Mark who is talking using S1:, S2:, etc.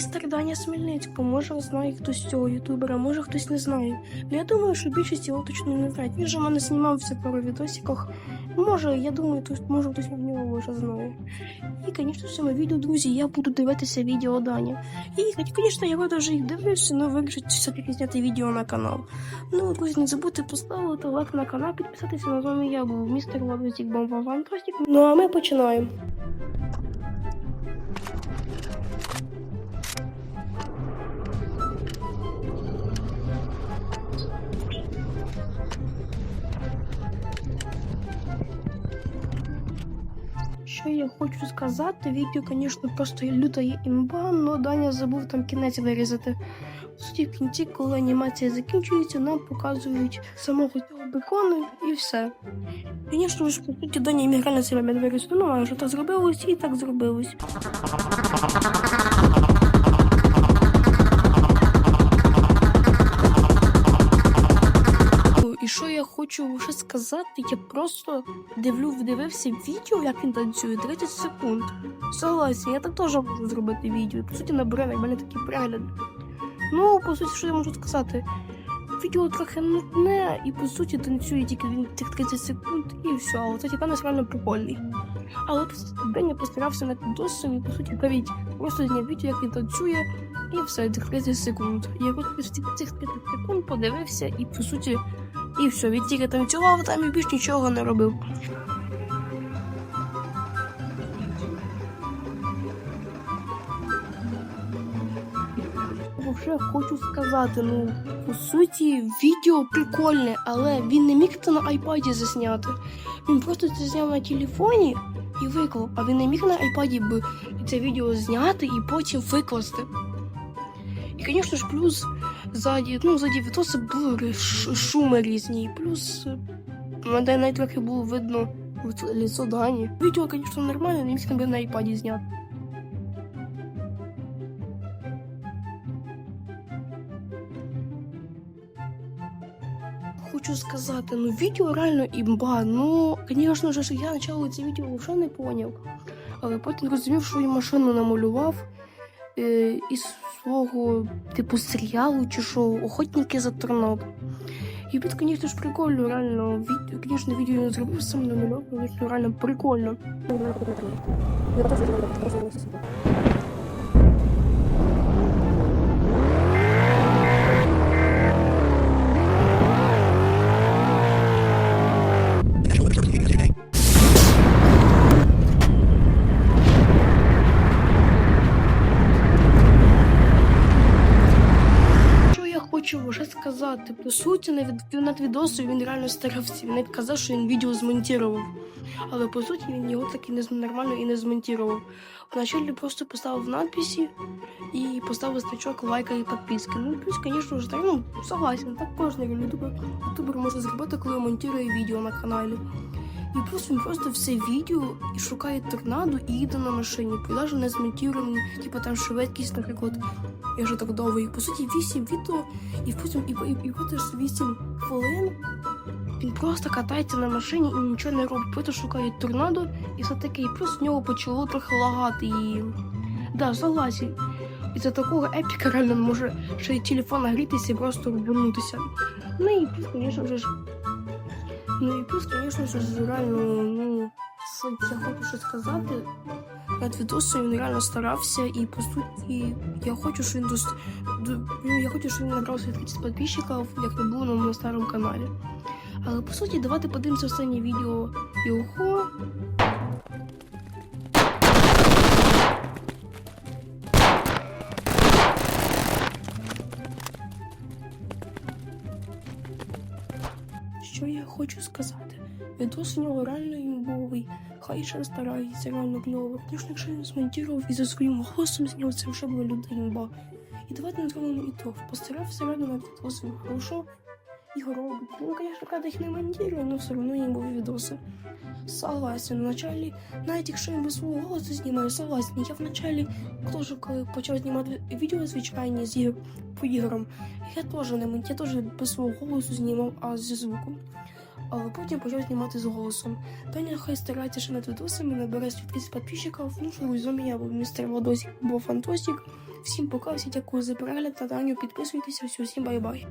S1: містер Даня Смельницького. Може знає хтось цього ютубера, може хтось не знає. Ну я думаю, що більшість його точно не знають. Він же в мене знімався пару відосиках. Може, я думаю, тут може хтось від нього вже знає. І, звісно, в цьому відео, друзі, я буду дивитися відео Дані. І, звісно, я вже їх дивлюся, але вирішить все-таки зняти відео на канал. Ну, друзі, не забудьте поставити лайк на канал, підписатися на вами я був містер Лавризік Бомба Фантастик. Ну а ми починаємо. Що я хочу сказати, відео, звісно, просто люта є імба, але Даня забув там кінець вирізати. Суті, в кінці, коли анімація закінчується, нам показують самого цього бекону і все. Звісно ж, по суті, Даня міг себе цей. Ну, а що так зробилось і так зробилось. Хочу ще сказати, я просто дивлю, дивився відео, як він танцює 30 секунд. Согласен, я так теж можу зробити відео. По суті, набере на мене такі перегляди. Ну, по суті, що я можу сказати? Відео трохи нудне, і по суті танцює тільки він тих 30 секунд і все. А оце типа реально прикольний. Але день я постарався над досом і по суті навіть просто зняв відео, як він танцює, і все, тих 30 секунд. Я просто цих 30 секунд подивився і по суті, і все, він тільки танцював там і більш нічого не робив. Вже хочу сказати, ну по суті, відео прикольне, але він не міг це на айпаді засняти. Він просто це зняв на телефоні і виклав, а він не міг на айпаді би це відео зняти і потім викласти. І, звісно ж, плюс ззаді, ну, ззаді відоси були шуми різні, плюс е, мене навіть трохи було видно лицо- лицо Дані. Відео, звісно, нормальне, не міг би на айпаді зняти. Хочу сказати, ну відео реально імба. Ну, звісно ж, я спочатку це відео вже не поняв. Але потім зрозумів, що він машину намалював е, із свого типу серіалу чи шоу охотники за Тернопіль. І під, звісно ж, прикольно, реально. Від, звісно, відео не зробив сам намальовку, звісно, реально прикольно. Хочу вже сказати? По суті, на від... над відосом він реально старався. Він навіть казав, що він відео змонтував. Але по суті він його так і не нормально і не змонтував. Вначалі просто поставив надписи і поставив значок лайка і підписки. Ну, плюс, звісно ж, так, ну, согласен, так кожен ютубер, ютубер може зробити, коли монтує відео на каналі. І просто він просто все відео і шукає торнадо і їде на машині. Навіть не змонтований, типу там швидкість, наприклад, я вже так довго. І по суті 8 відео, і потім і, і, і потім 8 хвилин. Він просто катається на машині і нічого не робить. Просто шукає торнадо і все таке. І плюс в нього почало трохи лагати. І да, согласен. Із-за такого епіка реально може ще й телефон нагрітися і просто рубанутися. Ну і плюс, звісно ж. Ну і плюс, звісно ж, реально, ну, я хочу щось сказати. Над відосом він реально старався, і по суті, я хочу, щоб він дос... до- ну, я хочу, щоб він набрав 30 підписчиків, як не було на старому каналі. Але по суті, давайте подивимося останнє відео його. Що я хочу сказати? Відос у нього реально імбовий. Хай ще старається, реально кльово. Звісно, якщо він змонтував і за своїм голосом зняв, це вже була люда імба. І давайте не зробимо ітог. Постарався реально на хорошо і робить. Ну, коли їх не монтує, але все одно імбові відоси. Согласен, вначалі, навіть якщо він без свого голосу знімає, согласен. Я вначалі теж, коли почав знімати відео звичайні з ігр по іграм, я теж не я теж без свого голосу знімав, а зі звуком. Але потім почав знімати з голосом. Таня хай старається ще над відосами, набере 130 підписчиків. Ну що, вами я був містер Владосик, був фантостік. Всім пока, всі дякую за перегляд та дані. підписуйтеся, все, всім бай-бай.